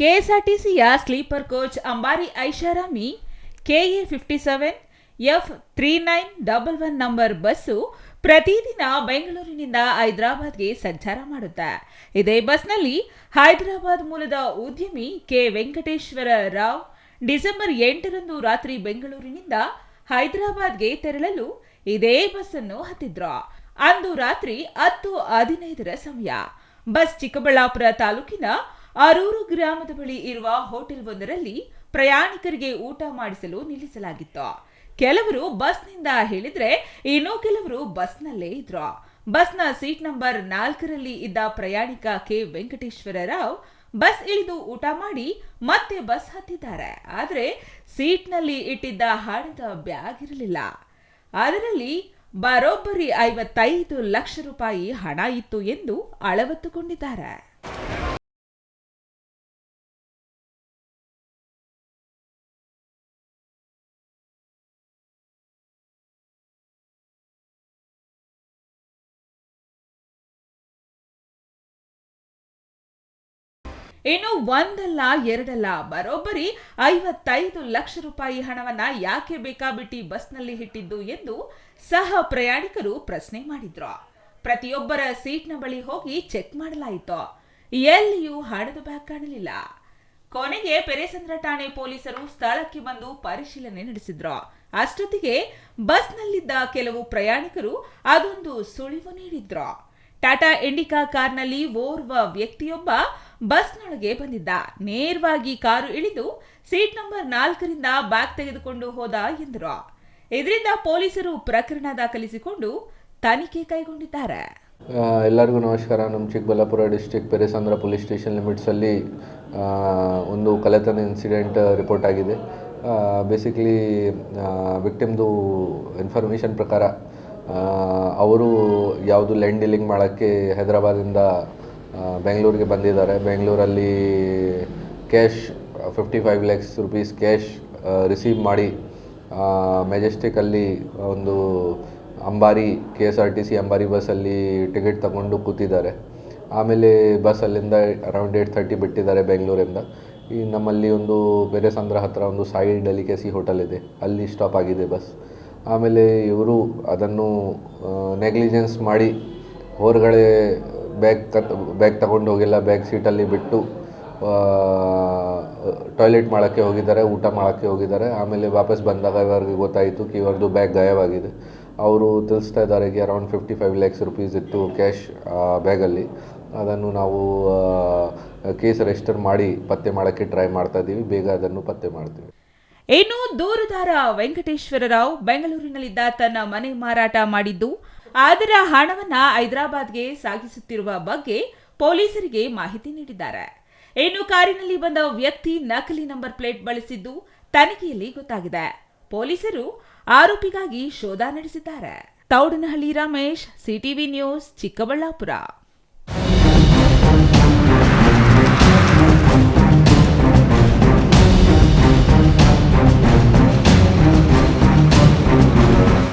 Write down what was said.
ಕೆಎಸ್ಆರ್ಟಿಸಿಯ sleeper coach Ambari ಐಷಾರಾಮಿ, KA fifty seven, F three nine double one number bus ಪ್ರತಿದಿನ ಬೆಂಗಳೂರಿನಿಂದ ಹೈದರಾಬಾದ್ಗೆ ಸಂಚಾರ ಮಾಡುತ್ತೆ. ಇದೇ ಬಸ್ನಲ್ಲಿ ಹೈದರಾಬಾದ್ ಮೂಲದ ಉದ್ಯಮಿ ಕೆ ವೆಂಕಟೇಶ್ವರ ರಾವ್ ಡಿಸೆಂಬರ್ ಎಂಟರಂದು ರಾತ್ರಿ ಬೆಂಗಳೂರಿನಿಂದ ಹೈದರಾಬಾದ್ಗೆ ತೆರಳಲು ಇದೇ ಬಸ್ಸನ್ನು ಹತ್ತಿದ್ರು. ಅಂದು ರಾತ್ರಿ ಹತ್ತು ಹದಿನೈದರ ಸಮಯ. ಬಸ್ ಚಿಕ್ಕಬಳ್ಳಾಪುರ ತಾಲೂಕಿನ ಅರೂರು ಗ್ರಾಮದ ಬಳಿ ಇರುವ ಹೋಟೆಲ್ ಒಂದರಲ್ಲಿ ಪ್ರಯಾಣಿಕರಿಗೆ ಊಟ ಮಾಡಿಸಲು ನಿಲ್ಲಿಸಲಾಗಿತ್ತು. ಕೆಲವರು ಬಸ್ನಿಂದ ಹೇಳಿದ್ರೆ ಇನ್ನು ಕೆಲವರು ಬಸ್ನಲ್ಲೇ ಇದ್ರು. ಬಸ್ನ ಸೀಟ್ ನಂಬರ್ ನಾಲ್ಕರಲ್ಲಿ ಇದ್ದ ಪ್ರಯಾಣಿಕ ಕೆ. ವೆಂಕಟೇಶ್ವರ ರಾವ್ ಬಸ್ ಇಳಿದು ಊಟ ಮಾಡಿ ಮತ್ತೆ ಬಸ್ ಹತ್ತಿದ್ದಾರೆ. ಆದರೆ ಸೀಟ್ನಲ್ಲಿ ಇಟ್ಟಿದ್ದ ಹಣದ ಬ್ಯಾಗ್ ಇರಲಿಲ್ಲ. ಅದರಲ್ಲಿ ಬರೋಬ್ಬರಿ ಐವತ್ತೈದು ಲಕ್ಷ ರೂಪಾಯಿ ಹಣ ಇತ್ತು ಎಂದು ಅಳವತ್ತುಕೊಂಡಿದ್ದಾರೆ. ಇನ್ನು ಒಂದಲ್ಲ, ಎರಡಲ್ಲ, ಬರೋಬ್ಬರಿ ಐವತ್ತೈದು ಲಕ್ಷ ರೂಪಾಯಿ ಹಣವನ್ನ ಯಾಕೆ ಬೇಕಾಬಿಟ್ಟಿ ಬಸ್ನಲ್ಲಿ ಇಟ್ಟಿದ್ದು ಎಂದು ಸಹ ಪ್ರಯಾಣಿಕರು ಪ್ರಶ್ನೆ ಮಾಡಿದ್ರು. ಪ್ರತಿಯೊಬ್ಬರ ಸೀಟ್ನ ಬಳಿ ಹೋಗಿ ಚೆಕ್ ಮಾಡಲಾಯಿತು. ಎಲ್ಲಿಯೂ ಹಣದ ಬ್ಯಾಗ್ ಕಾಣಲಿಲ್ಲ. ಕೊನೆಗೆ ಪೆರೇಸಂದ್ರ ಠಾಣೆ ಪೊಲೀಸರು ಸ್ಥಳಕ್ಕೆ ಬಂದು ಪರಿಶೀಲನೆ ನಡೆಸಿದ್ರು. ಅಷ್ಟೊತ್ತಿಗೆ ಬಸ್ನಲ್ಲಿದ್ದ ಕೆಲವು ಪ್ರಯಾಣಿಕರು ಅದೊಂದು ಸುಳಿವು ನೀಡಿದ್ರು. ಟಾಟಾ ಇಂಡಿಕಾ ಕಾರ್ನಲ್ಲಿ ಓರ್ವ ವ್ಯಕ್ತಿಯೊಬ್ಬ ಬಸ್ನೊಳಗೆ ಬಂದಿದ್ದ. ನೇರವಾಗಿ ಕಾರು ಇಳಿದು ಸೀಟ್ ನಂಬರ್ ನಾಲ್ಕರಿಂದ ಬ್ಯಾಗ್ ತೆಗೆದುಕೊಂಡು ಹೋದ ಎಂದರು. ಇದರಿಂದ ಪೊಲೀಸರು ಪ್ರಕರಣ ದಾಖಲಿಸಿಕೊಂಡು ತನಿಖೆ ಕೈಗೊಂಡಿದ್ದಾರೆ. ಎಲ್ಲರಿಗೂ ನಮಸ್ಕಾರ. ನಮ್ಮ Chikkaballapura district Peresandra police station ಲಿಮಿಟ್ಸಲ್ಲಿ ಒಂದು ಕಲೆತನ ಇನ್ಸಿಡೆಂಟ್ ರಿಪೋರ್ಟ್ ಆಗಿದೆ. ಬೇಸಿಕ್ಲಿ ವಿಕ್ಟಿಮ್ದು ಇನ್ಫಾರ್ಮೇಷನ್ ಪ್ರಕಾರ ಅವರು ಯಾವುದು ಲ್ಯಾಂಡ್ ಡೀಲಿಂಗ್ ಮಾಡೋಕ್ಕೆ ಹೈದರಾಬಾದಿಂದ ಬೆಂಗಳೂರಿಗೆ ಬಂದಿದ್ದಾರೆ. ಬೆಂಗಳೂರಲ್ಲಿ cash fifty five lakhs rupees cash receive ಮಾಡಿ ಮೆಜೆಸ್ಟಿಕಲ್ಲಿ ಒಂದು Ambari, K S R T C Ambari ಬಸ್ಸಲ್ಲಿ ಟಿಕೆಟ್ ತಗೊಂಡು ಕೂತಿದ್ದಾರೆ. ಆಮೇಲೆ ಬಸ್ ಅಲ್ಲಿಂದ ಅರೌಂಡ್ ಏಯ್ಟ್ ಥರ್ಟಿ ಬಿಟ್ಟಿದ್ದಾರೆ ಬೆಂಗಳೂರಿಂದ. ಈ ನಮ್ಮಲ್ಲಿ ಒಂದು ಬೇರೆ ಸಂದ್ರ ಹತ್ತಿರ ಒಂದು ಸಾಯಿ ಡೆಲಿಕೆಸಿ ಹೋಟೆಲ್ ಇದೆ. ಅಲ್ಲಿ ಸ್ಟಾಪ್ ಆಗಿದೆ ಬಸ್. ಆಮೇಲೆ ಇವರು ಅದನ್ನು ನೆಗ್ಲಿಜೆನ್ಸ್ ಮಾಡಿ, ಹೊರಗಡೆ ಬ್ಯಾಗ್ ಕತ್, ಬ್ಯಾಗ್ ತಗೊಂಡು ಹೋಗಿಲ್ಲ ಬ್ಯಾಗ್ ಸೀಟಲ್ಲಿ ಬಿಟ್ಟು ಟಾಯ್ಲೆಟ್ ಮಾಡೋಕ್ಕೆ ಹೋಗಿದ್ದಾರೆ, ಊಟ ಮಾಡೋಕ್ಕೆ ಹೋಗಿದ್ದಾರೆ. ಆಮೇಲೆ ವಾಪಸ್ ಬಂದಾಗ ಇವರಿಗೆ ಗೊತ್ತಾಯಿತು ಕಿ, ಇವ್ರದ್ದು ಬ್ಯಾಗ್ ಗಾಯವಾಗಿದೆ. ಅವರು ತಿಳಿಸ್ತಾ ಇದ್ದಾರೆ ಕಿ around fifty five lakhs rupees ಇತ್ತು ಕ್ಯಾಶ್ ಬ್ಯಾಗಲ್ಲಿ. ಅದನ್ನು ನಾವು ಕೇಸ್ ರಿಜಿಸ್ಟರ್ ಮಾಡಿ ಪತ್ತೆ ಮಾಡೋಕ್ಕೆ ಟ್ರೈ ಮಾಡ್ತಾ ಇದ್ದೀವಿ. ಬೇಗ ಅದನ್ನು ಪತ್ತೆ ಮಾಡ್ತೀವಿ. ಇನ್ನು ದೂರುದಾರ ವೆಂಕಟೇಶ್ವರ ರಾವ್ ಬೆಂಗಳೂರಿನಲ್ಲಿದ್ದ ತನ್ನ ಮನೆ ಮಾರಾಟ ಮಾಡಿದ್ದು ಅದರ ಹಣವನ್ನ ಹೈದರಾಬಾದ್ಗೆ ಸಾಗಿಸುತ್ತಿರುವ ಬಗ್ಗೆ ಪೊಲೀಸರಿಗೆ ಮಾಹಿತಿ ನೀಡಿದ್ದಾರೆ. ಇನ್ನು ಕಾರಿನಲ್ಲಿ ಬಂದ ವ್ಯಕ್ತಿ ನಕಲಿ ನಂಬರ್ ಪ್ಲೇಟ್ ಬಳಸಿದ್ದು ತನಿಖೆಯಲ್ಲಿ ಗೊತ್ತಾಗಿದೆ. ಪೊಲೀಸರು ಆರೋಪಿಗಾಗಿ ಶೋಧ ನಡೆಸಿದ್ದಾರೆ. Thaudanahalli Ramesh, CTV news, Chikkaballapur.